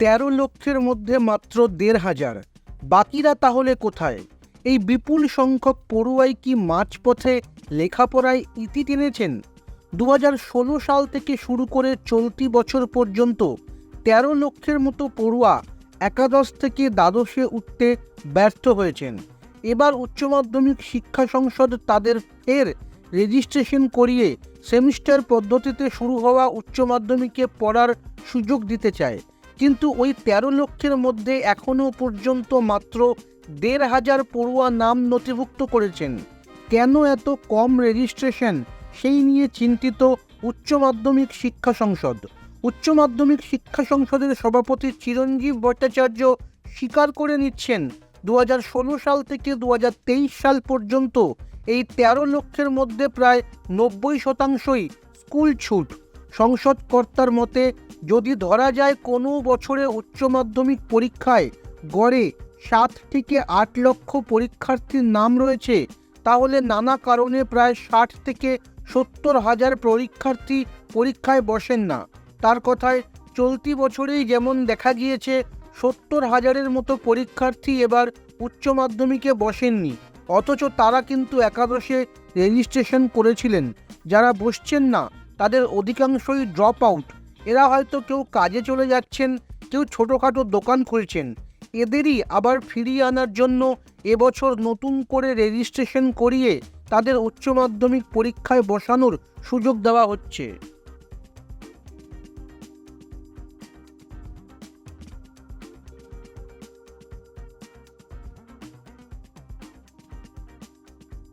তেরো লক্ষের মধ্যে মাত্র দেড় হাজার। বাকিরা তাহলে কোথায়? এই বিপুল সংখ্যক পড়ুয়াই কি মাঝপথে লেখাপড়ায় ইতি টেনেছেন? দু সাল থেকে শুরু করে চলতি বছর পর্যন্ত তেরো লক্ষের মতো পড়ুয়া একাদশ থেকে দ্বাদশে উঠতে ব্যর্থ হয়েছেন। এবার উচ্চ মাধ্যমিক শিক্ষা সংসদ তাদের ফের রেজিস্ট্রেশন করিয়ে সেমিস্টার পদ্ধতিতে শুরু হওয়া উচ্চ মাধ্যমিকে পড়ার সুযোগ দিতে চায়। কিন্তু ওই তেরো লক্ষের মধ্যে এখনও পর্যন্ত মাত্র দেড় হাজার পড়ুয়া নাম নথিভুক্ত করেছেন। কেন এত কম রেজিস্ট্রেশন সেই নিয়ে চিন্তিত উচ্চ মাধ্যমিক শিক্ষা সংসদ। উচ্চ মাধ্যমিক শিক্ষা সংসদের সভাপতি চিরঞ্জীব ভট্টাচার্য স্বীকার করে নিচ্ছেন দু হাজার ষোলো সাল থেকে দু হাজার তেইশ সাল পর্যন্ত এই তেরো লক্ষের মধ্যে প্রায় নব্বই শতাংশই স্কুল ছুট। সংসদ কর্তার মতে যদি ধরা যায় কোনো বছরে উচ্চ মাধ্যমিক পরীক্ষায় গড়ে সাত থেকে আট লক্ষ পরীক্ষার্থীর নাম রয়েছে, তাহলে নানা কারণে প্রায় ষাট থেকে সত্তর হাজার পরীক্ষার্থী পরীক্ষায় বসেন না। তার কথায়, চলতি বছরেই যেমন দেখা গিয়েছে, সত্তর হাজারের মতো পরীক্ষার্থী এবার উচ্চ মাধ্যমিকে বসেননি। অথচ তারা কিন্তু একাদশে রেজিস্ট্রেশন করেছিলেন। যারা বসছেন না, তাদের অধিকাংশই ড্রপ আউট। এরা হয়তো কেউ কাজে চলে যাচ্ছেন, কেউ ছোটোখাটো দোকান খুলছেন। এদেরই আবার ফিরিয়ে আনার জন্য এবছর নতুন করে রেজিস্ট্রেশন করিয়ে তাদের উচ্চ মাধ্যমিক পরীক্ষায় বসানোর সুযোগ দেওয়া হচ্ছে।